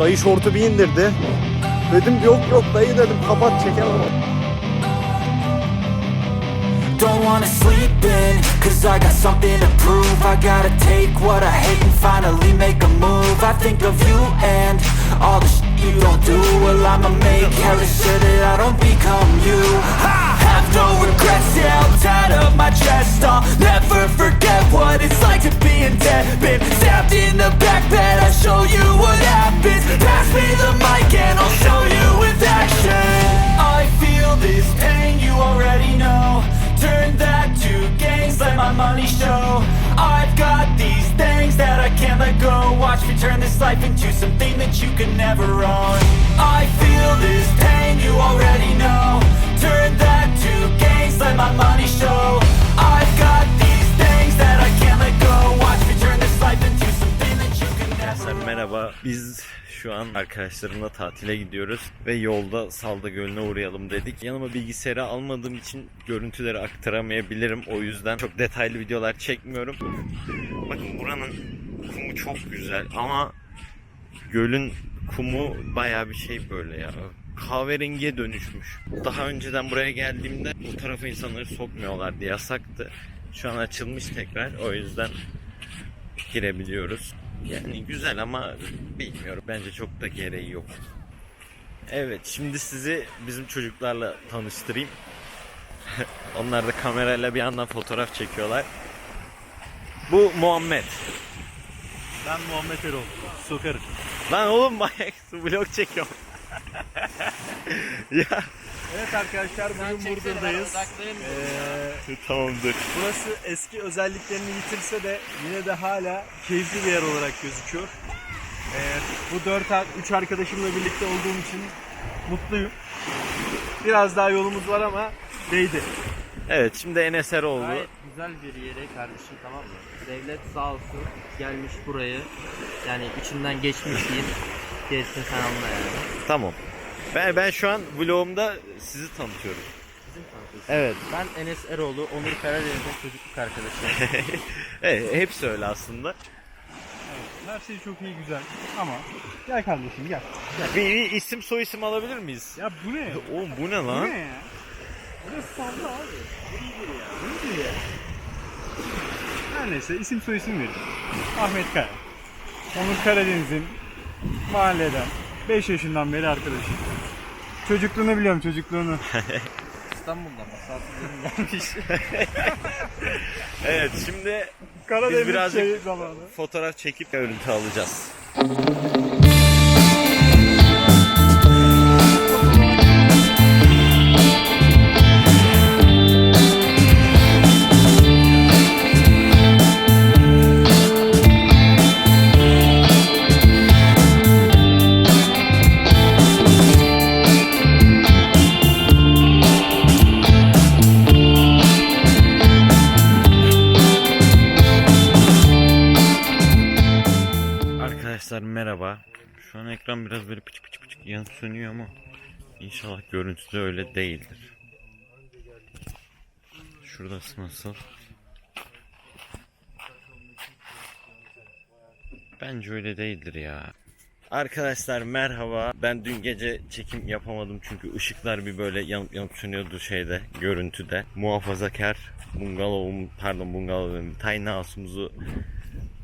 Dayı şortu bir indirdi. Dedim yok yok dayı dedim. Kapat çekemem. Don't wanna sleep in, cause I got something to prove. I gotta take what I hate and finally make a move. I think of you and all the shit you don't do. Well I'ma make hella sure that I don't become you have no regrets, yeah, I'm tied up my chest I'll never forget what it's like to be in debt. Been stabbed in the back bed, I'll show you what happens. Pass me the mic and I'll show you with action. I feel this pain, you already know. Turn that to gains, let my money show. I've got these things that I can't let go. Watch me turn this life into something that you can never own. I feel this pain, you already know Turn that to gains, let my money show I've got these things that I can't let go Watch me turn this life into something that you can never merhaba. Biz şu an arkadaşlarımla tatile gidiyoruz ve yolda Salda Gölü'ne uğrayalım dedik. Yanıma bilgisayarı almadığım için görüntüleri aktaramayabilirim. O yüzden çok detaylı videolar çekmiyorum. Bakın buranın kumu çok güzel ama gölün kumu baya bir şey böyle ya. Kahverengiye dönüşmüş. Daha önceden buraya geldiğimde bu tarafa insanları sokmuyorlardı. Yasaktı. Şu an açılmış tekrar. O yüzden girebiliyoruz. Yani güzel ama bilmiyorum. Bence çok da gereği yok. Evet şimdi sizi bizim çocuklarla tanıştırayım. Onlar da kamerayla bir yandan fotoğraf çekiyorlar. Bu Muhammed. Ben Muhammed Erol. Sokarım. Lan oğlum manyak vlog çekiyorum. ya Evet arkadaşlar bugün Burdur'dayız. Ee, tamamdır. burası eski özelliklerini yitirse de yine de hala keyifli bir yer olarak gözüküyor. Ee, bu 4 3 arkadaşımla birlikte olduğum için mutluyum. Biraz daha yolumuz var ama değdi. Evet şimdi Enes Eroğlu. Gayet güzel bir yere kardeşim tamam mı? Devlet sağ olsun gelmiş burayı yani içinden geçmiş diyeyim. Geçsin sen anla yani. Tamam. Ben, ben şu an vlogumda sizi tanıtıyorum. Bizim tanıtıyorsun. Evet. Ben Enes Eroğlu, Onur Karadeniz'in çocukluk arkadaşı. evet hepsi öyle aslında. Her şey çok iyi güzel ama gel kardeşim gel. Bir, bir isim soy isim alabilir miyiz? Ya bu ne? Oğlum bu ne Bu lan? ne ya? Burası salla abi. Bu iyidir ya. Bu iyidir ya. Her neyse isim soy isim verin. Ahmet Kaya. Onur Karadeniz'in mahalleden 5 yaşından beri arkadaşım. Çocukluğunu biliyorum çocukluğunu. İstanbul'da masasız gelmiş. Evet şimdi Karadeniz birazcık- şeyi zamanı. fotoğraf çekip görüntü alacağız. Sönüyor ama inşallah görüntüde öyle değildir. Şurası nasıl? Bence öyle değildir ya. Arkadaşlar merhaba. Ben dün gece çekim yapamadım çünkü ışıklar bir böyle yanıp yanıp sönüyordu şeyde, görüntüde. Muhafazakar bungalovum, pardon bungalovum, tiny house'umuzu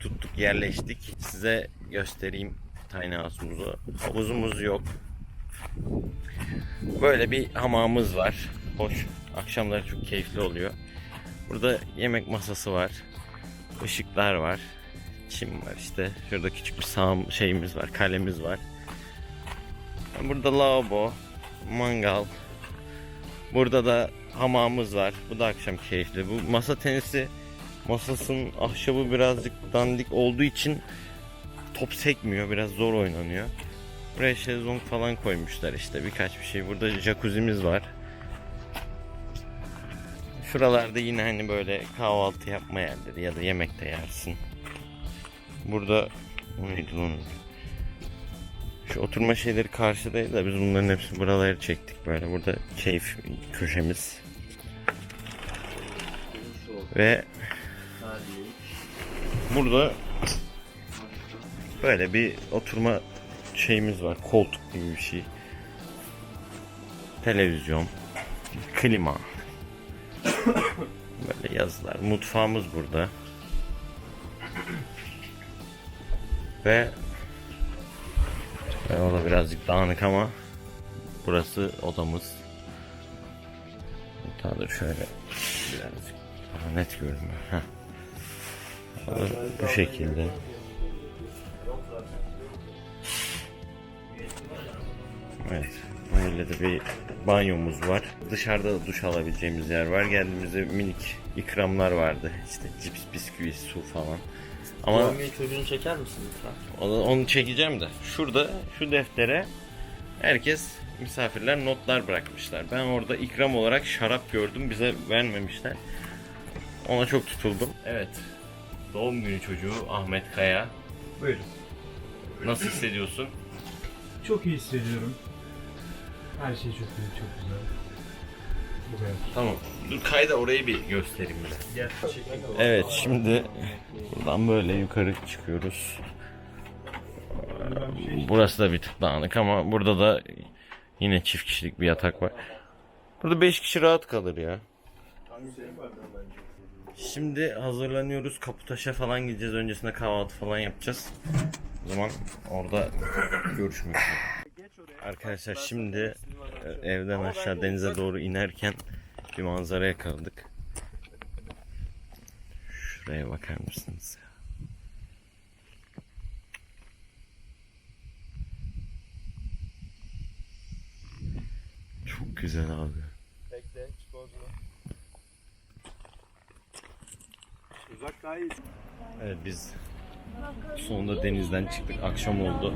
tuttuk yerleştik. Size göstereyim tiny house'umuzu. Havuzumuz yok. Böyle bir hamamımız var. Hoş. Akşamları çok keyifli oluyor. Burada yemek masası var. Işıklar var. Çim var işte. Şurada küçük bir sağım şeyimiz var. Kalemiz var. Burada lavabo, mangal. Burada da hamamımız var. Bu da akşam keyifli. Bu masa tenisi masasının ahşabı birazcık dandik olduğu için top sekmiyor. Biraz zor oynanıyor. Buraya şezlong falan koymuşlar işte birkaç bir şey. Burada jacuzzi'miz var. Şuralarda yine hani böyle kahvaltı yapma yerleri ya da yemek de yersin. Burada o neydi lan? Şu oturma şeyleri karşıdaydı da biz bunların hepsini buraları çektik böyle. Burada keyif köşemiz. Ve burada böyle bir oturma şeyimiz var. Koltuk gibi bir şey. Televizyon. Klima. Böyle yazılar. Mutfağımız burada. Ve ve o da birazcık dağınık ama burası odamız. Hatta da şöyle birazcık daha net görünüyor. Bu şekilde. Evet. Böyle de bir banyomuz var. Dışarıda da duş alabileceğimiz yer var. Geldiğimizde minik ikramlar vardı. İşte cips, bisküvi, su falan. Ama Doğum günü çocuğunu çeker misin lütfen? onu, onu çekeceğim de. Şurada şu deftere herkes misafirler notlar bırakmışlar. Ben orada ikram olarak şarap gördüm. Bize vermemişler. Ona çok tutuldum. Evet. Doğum günü çocuğu Ahmet Kaya. Buyurun. Nasıl hissediyorsun? Çok iyi hissediyorum. Her şey çok iyi, çok güzel. Bu kadar. Tamam. Dur kayda orayı bir göstereyim bir. Gel. Evet şimdi buradan böyle yukarı çıkıyoruz. Burası da bir tık dağınık ama burada da yine çift kişilik bir yatak var. Burada 5 kişi rahat kalır ya. Şimdi hazırlanıyoruz. Kaputaş'a falan gideceğiz. Öncesinde kahvaltı falan yapacağız. O zaman orada görüşmek üzere. Arkadaşlar şimdi e, evden aşağı denize doğru inerken bir manzara yakaladık. Şuraya bakar mısınız? ya? Çok güzel abi. Bekle, çık. Uzak daha iyi. Evet biz sonunda denizden çıktık. Akşam oldu.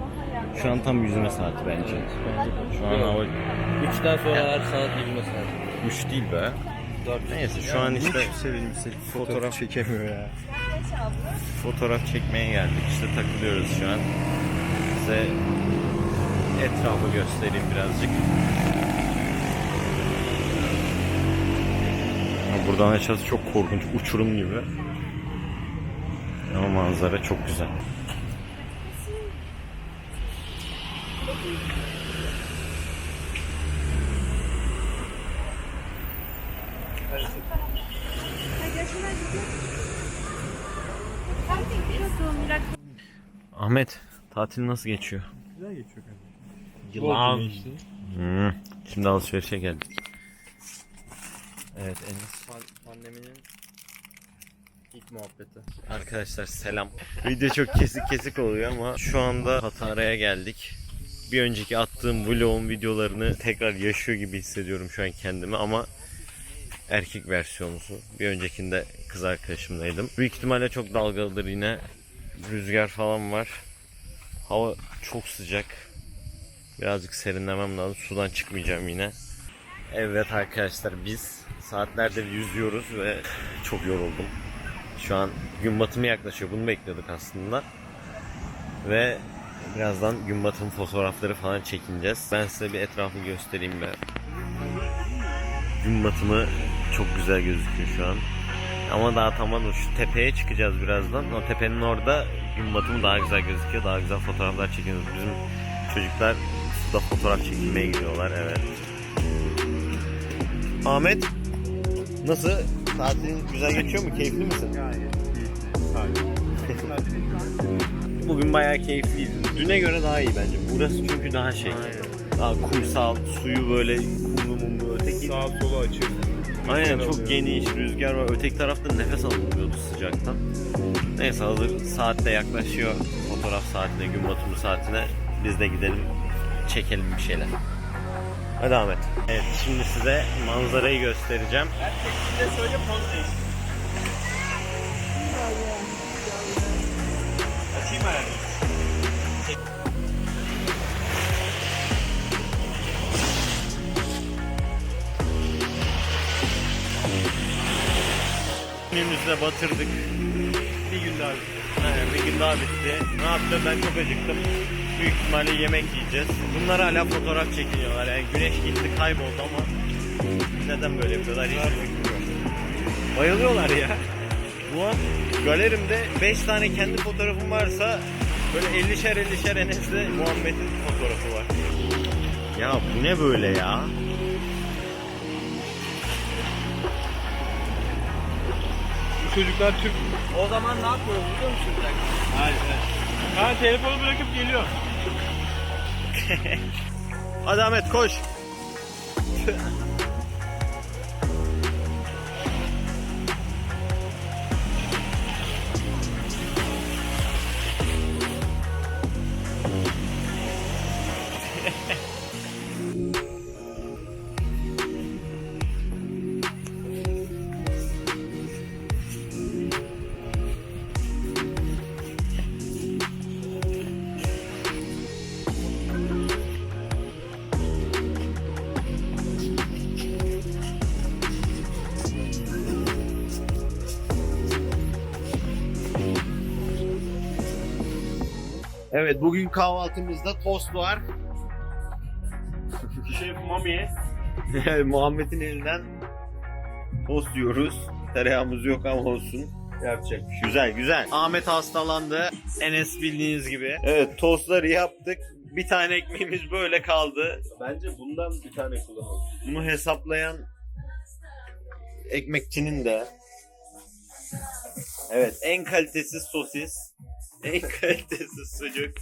Şu an tam yüzme saati bence. Şu an hava 3'ten sonra her saat 20 saat. 3 değil be. Neyse şu an işte Sevelim fotoğraf çekemiyor ya. fotoğraf çekmeye geldik. İşte takılıyoruz şu an. Size etrafı göstereyim birazcık. Buradan aşağısı çok korkunç, uçurum gibi. Manzara çok güzel. Ahmet, tatil nasıl geçiyor? Güzel geçiyor kardeşim. Yılan. Hmm, Şimdi alışverişe geldik. Evet Enes. Pandeminin ilk muhabbeti. Arkadaşlar selam. Video çok kesik kesik oluyor ama şu anda Hatara'ya geldik. Bir önceki attığım vlogun videolarını tekrar yaşıyor gibi hissediyorum şu an kendimi ama erkek versiyonusu. Bir öncekinde kız arkadaşımdaydım. Büyük ihtimalle çok dalgalıdır yine. Rüzgar falan var. Hava çok sıcak. Birazcık serinlemem lazım. Sudan çıkmayacağım yine. Evet arkadaşlar biz saatlerdir yüzüyoruz ve çok yoruldum. Şu an gün batımı yaklaşıyor. Bunu bekliyorduk aslında. Ve birazdan gün batımı fotoğrafları falan çekineceğiz. Ben size bir etrafı göstereyim be. Gün batımı çok güzel gözüküyor şu an. Ama daha tamamen şu tepeye çıkacağız birazdan. O tepenin orada gün batımı daha güzel gözüküyor. Daha güzel fotoğraflar çekiyoruz. Bizim çocuklar suda fotoğraf çekilmeye gidiyorlar. Evet. Ahmet nasıl? Tatilin güzel geçiyor mu? Keyifli misin? Gayet keyifli. Bugün bayağı keyifliydi. Düne göre daha iyi bence. Burası çünkü daha şey. Daha kumsal, suyu böyle kumlu mumlu. Öteki Sağ solu açık. Aynen çok alıyor. geniş rüzgar var. Öteki tarafta nefes alınmıyordu sıcaktan. Neyse hazır saatte yaklaşıyor. Fotoğraf saatine, gün batımı saatine. Biz de gidelim çekelim bir şeyler. Hadi Ahmet. Evet şimdi size manzarayı göstereceğim. Açayım ayağını. Günümüzü de batırdık. Bir gün daha Aynen, bir gün daha bitti. Ne yapacağız? Ben çok acıktım. Büyük ihtimalle yemek yiyeceğiz. Bunlar hala fotoğraf çekiniyorlar. Yani güneş gitti kayboldu ama neden böyle yapıyorlar hiç bilmiyorum. Bayılıyorlar ya. Bu an galerimde 5 tane kendi fotoğrafım varsa Böyle 50'şer 50'şer Enes'le Muhammed'in fotoğrafı var. Ya bu ne böyle ya? Bu çocuklar Türk. O zaman ne yapıyoruz biliyor musun? Hayır. Ha telefonu bırakıp geliyor. Hadi Ahmet koş. Evet bugün kahvaltımızda tost var. Şef Mami. Muhammed'in elinden tost yiyoruz. Tereyağımız yok ama olsun. Yapacak. Güzel güzel. Ahmet hastalandı. Enes bildiğiniz gibi. Evet tostları yaptık. Bir tane ekmeğimiz böyle kaldı. Bence bundan bir tane kullanalım. Bunu hesaplayan ekmekçinin de Evet en kalitesiz sosis. En kalitesiz sucuk.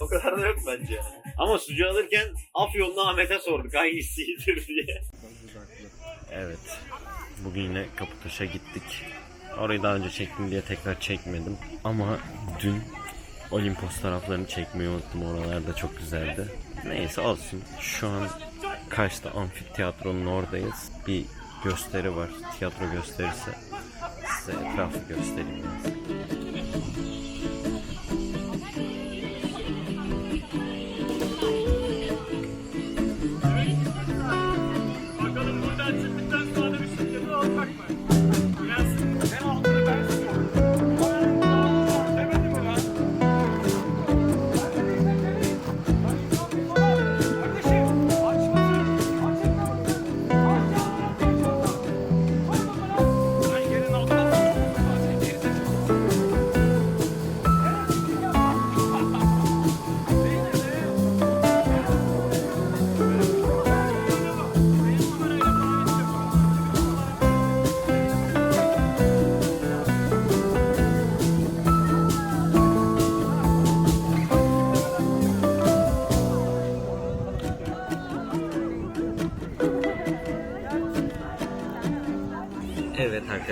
O kadar da yok bence. Ama sucuğu alırken Afyonlu Ahmet'e sorduk hangisidir diye. Evet. Bugün yine Kaputaş'a gittik. Orayı daha önce çektim diye tekrar çekmedim. Ama dün Olimpos taraflarını çekmeyi unuttum. Oralar da çok güzeldi. Neyse olsun. Şu an Kaş'ta amfiteyatronun oradayız. Bir gösteri var. Tiyatro gösterisi. Size etrafı göstereyim biraz.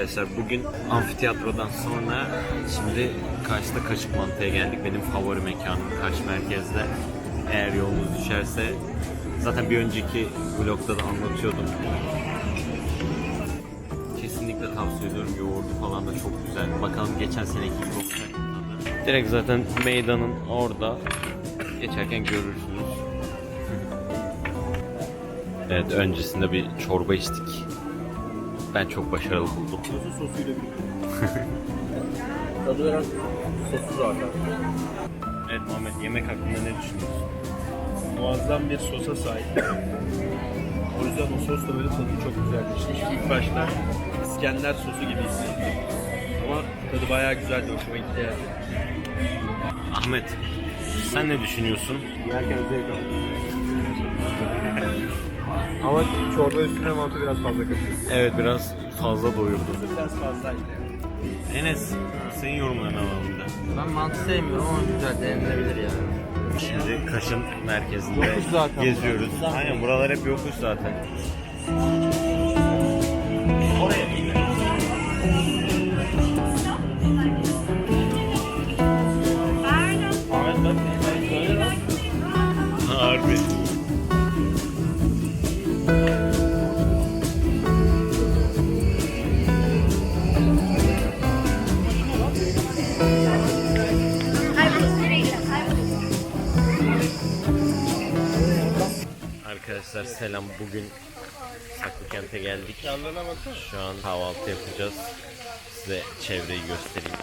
Arkadaşlar bugün amfiteyatrodan sonra şimdi Kaş'ta Kaşık Mantı'ya geldik. Benim favori mekanım Kaş merkezde. Eğer yolunuz düşerse zaten bir önceki vlogda da anlatıyordum. Kesinlikle tavsiye ediyorum. Yoğurdu falan da çok güzel. Bakalım geçen seneki tadı. Direkt zaten meydanın orada. Geçerken görürsünüz. Evet öncesinde bir çorba içtik. Ben çok başarılı buldum. sosuyla Tadı biraz sosu zaten. Evet Muhammed yemek hakkında ne düşünüyorsun? muazzam bir sosa sahip. O yüzden o sos da böyle tadı çok güzelleşmiş. İlk başta İskender sosu gibi hissettim. Ama tadı bayağı güzeldi, hoşuma gitti yani. Ahmet sen ne düşünüyorsun? Yerken zevk aldım. Ama çorba üstüne mantı biraz fazla kaçıyor. Evet biraz fazla doyurdu. Biraz fazlaydı. Enes senin yorumlarını alalım bir de. Ben mantı sevmiyorum ama güzel denilebilir yani. Şimdi Kaş'ın merkezinde Yokuş zaten geziyoruz. Aynen buralar hep yokuş zaten. Oraya lan. Harbi. Selam. Bugün Saklıkent'e geldik. Şu an kahvaltı yapacağız. Size çevreyi göstereyim.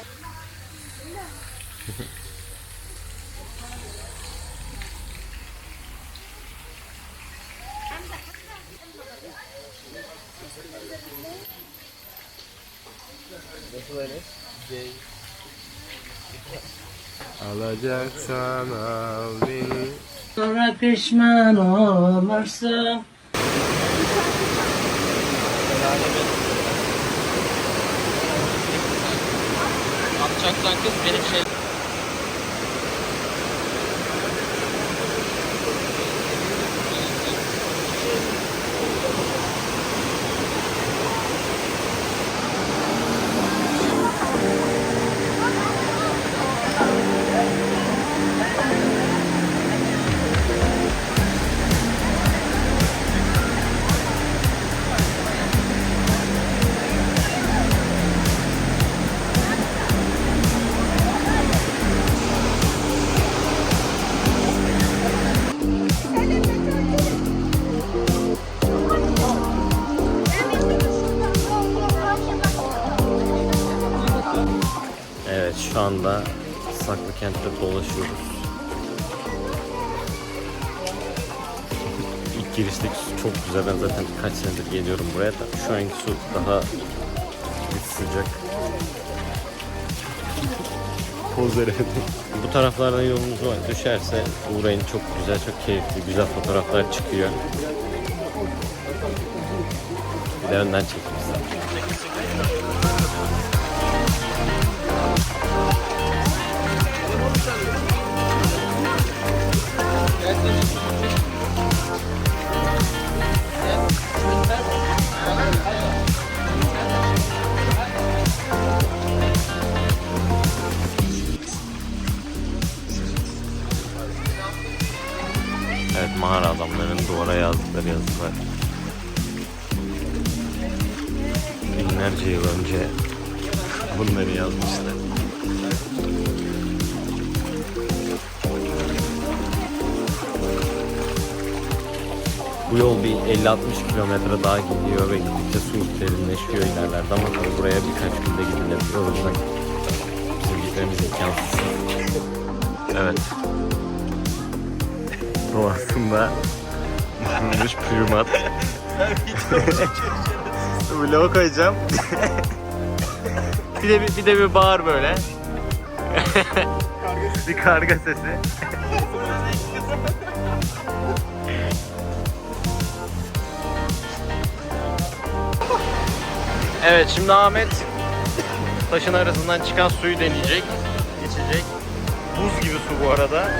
Alacaksan al beni. Sonra pişman olursun. Yapacaksan kız benim şey... şu anda Saklı Kent'te dolaşıyoruz. İlk girişteki su çok güzel. Ben zaten kaç senedir geliyorum buraya da. Şu anki su daha sıcak. Poz verelim. Bu taraflardan yolunuz var. Düşerse uğrayın. Çok güzel, çok keyifli, güzel fotoğraflar çıkıyor. Bir de önden çekeyim Binlerce yıl önce bunları yazmışlar. Bu yol bir 50-60 kilometre daha gidiyor ve gittikçe su derinleşiyor ilerlerde ama tabii buraya birkaç günde gidilebilir. O yüzden bizim gitmemiz imkansız. Evet. Doğasında düşünülmüş primat. Vlog koyacağım. bir de bir, bir de bir bağır böyle. bir karga sesi. evet şimdi Ahmet taşın arasından çıkan suyu deneyecek. içecek. Buz gibi su bu arada.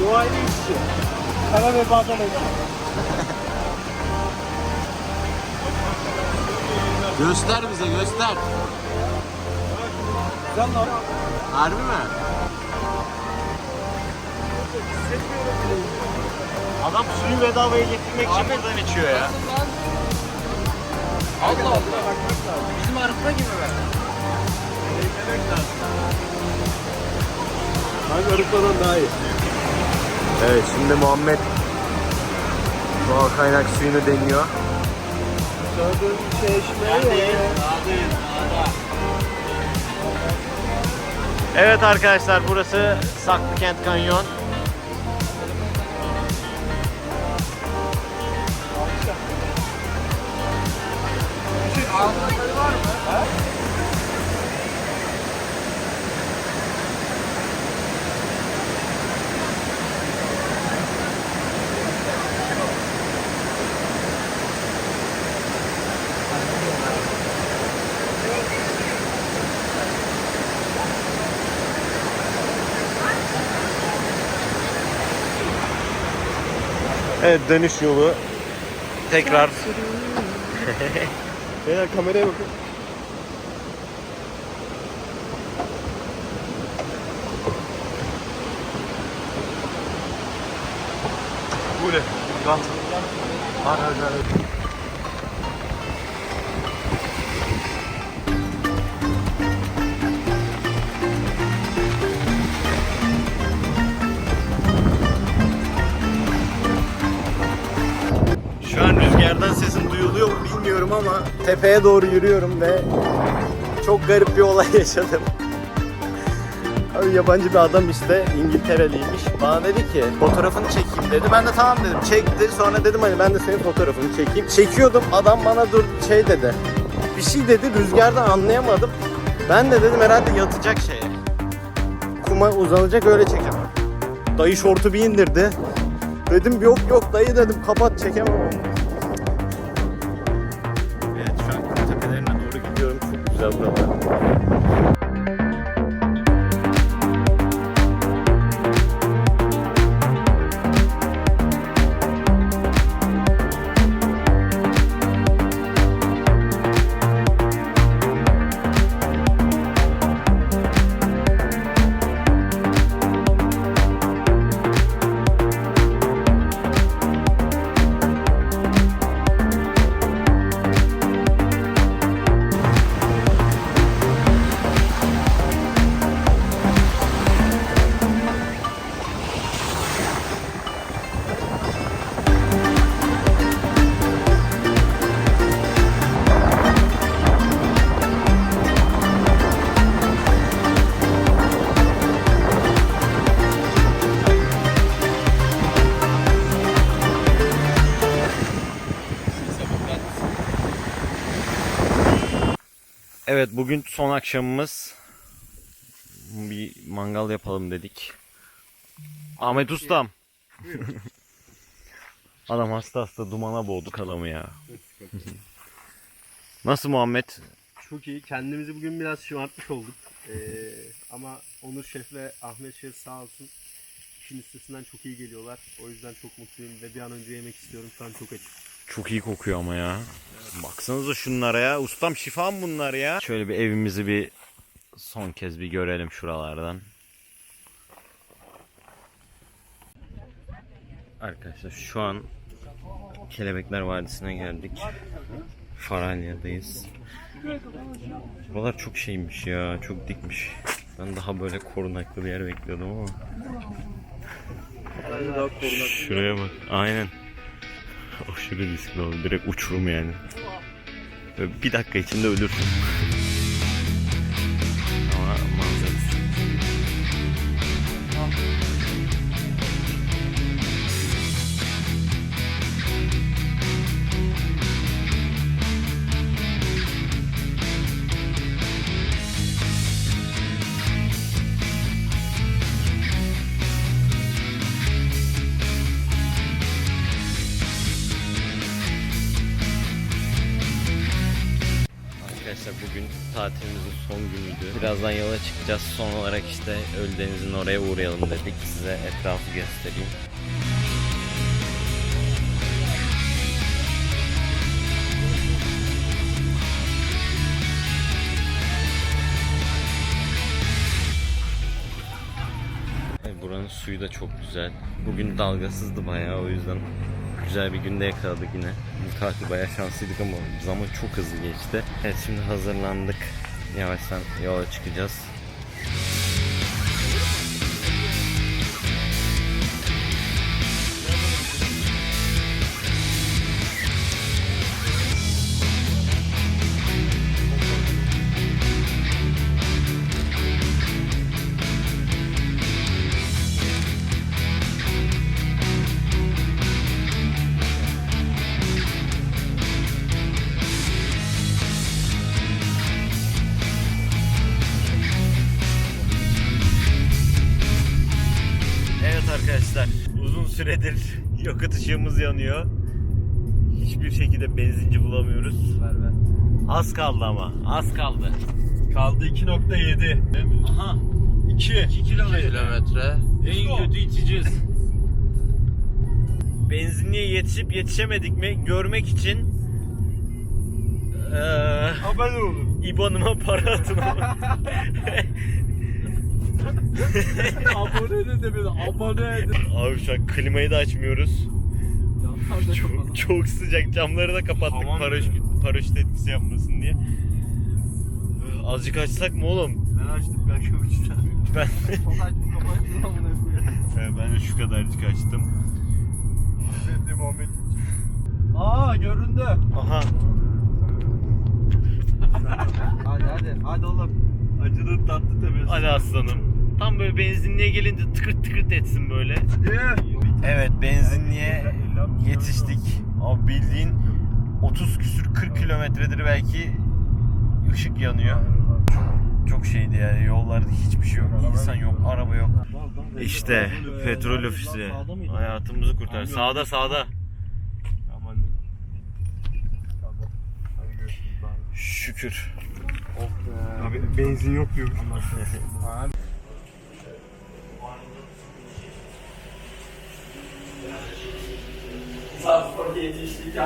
Doğayla iç Kara ve bağdan Göster bize göster. Harbi mi? Adam suyu bedavaya getirmek için buradan içiyor ya. Allah Allah. Bizim arıtma gibi mi? Hangi arıkmadan daha iyi? Evet şimdi Muhammed doğal kaynak suyunu deniyor. Gördüğün çeşme Evet arkadaşlar burası Saklıkent Kanyon. Evet dönüş yolu. Tekrar Beyler kameraya bakın. Bu ne? Gat. Hadi tepeye doğru yürüyorum ve çok garip bir olay yaşadım. Abi yabancı bir adam işte İngiltereliymiş. Bana dedi ki fotoğrafını çekeyim dedi. Ben de tamam dedim. Çekti. Sonra dedim hani ben de senin fotoğrafını çekeyim. Çekiyordum. Adam bana dur şey dedi. bir şey dedi rüzgardan anlayamadım. Ben de dedim herhalde yatacak şeye. Kuma uzanacak öyle çekemem. Dayı şortu bir indirdi. Dedim yok yok dayı dedim kapat çekemem gidiyorum. Çok güzel bugün son akşamımız. Bir mangal yapalım dedik. Ahmet Ustam. Adam hasta hasta dumana boğduk adamı ya. Nasıl Muhammed? Çok iyi. Kendimizi bugün biraz şımartmış olduk. Ee, ama Onur Şef'le Ahmet Şef sağ olsun işin üstesinden çok iyi geliyorlar. O yüzden çok mutluyum ve bir an önce yemek istiyorum. Şu an çok açım. Çok iyi kokuyor ama ya. Baksanıza şunlara ya. Ustam şifa mı bunlar ya? Şöyle bir evimizi bir son kez bir görelim şuralardan. Arkadaşlar şu an Kelebekler Vadisi'ne geldik. Faralya'dayız. Buralar çok şeymiş ya. Çok dikmiş. Ben daha böyle korunaklı bir yer bekliyordum ama. Şuraya bak. Aynen. Aşırı riskli oldu. Direkt uçurum yani. Böyle bir dakika içinde ölürsün. Tatilimizin son günüydü. Birazdan yola çıkacağız. Son olarak işte Ölüdeniz'in oraya uğrayalım dedik. Size etrafı göstereyim. Buranın suyu da çok güzel. Bugün dalgasızdı bayağı o yüzden güzel bir günde yakaladık yine. Bu tatil bayağı şanslıydık ama zaman çok hızlı geçti. Evet şimdi hazırlandık. Yavaştan yola çıkacağız. Arkadaşlar uzun süredir yakıt ışığımız yanıyor. Hiçbir şekilde benzinci bulamıyoruz. Az kaldı ama az kaldı. Kaldı 2.7. Aha 2. 2 Kilometre. en kötü içeceğiz. Benzinliğe yetişip yetişemedik mi görmek için eee Abone olun. İban'ıma para atın. abone edin demedi. Abone edin. Abi şu an klimayı da açmıyoruz. Çok, çok sıcak camları da kapattık Tamam. paraşüt, paraşüt etkisi yapmasın diye. Azıcık açsak mı oğlum? Ben açtım 3 tane. Ben Evet, ben de şu kadarcık açtım. Ben de Muhammed. Aa göründü. Aha Hadi hadi. Hadi oğlum. Acının tatlı tebessüm. hadi aslanım. Tam böyle benzinliğe gelince tıkırt tıkırt etsin böyle. Evet benzinliğe yetiştik. Abi bildiğin 30 küsür 40 kilometredir belki ışık yanıyor. Çok şeydi yani yollarda hiçbir şey yok. İnsan yok, araba yok. İşte petrol ofisi hayatımızı kurtar. Sağda sağda. Şükür. Abi benzin yok diyor. porque a gente fica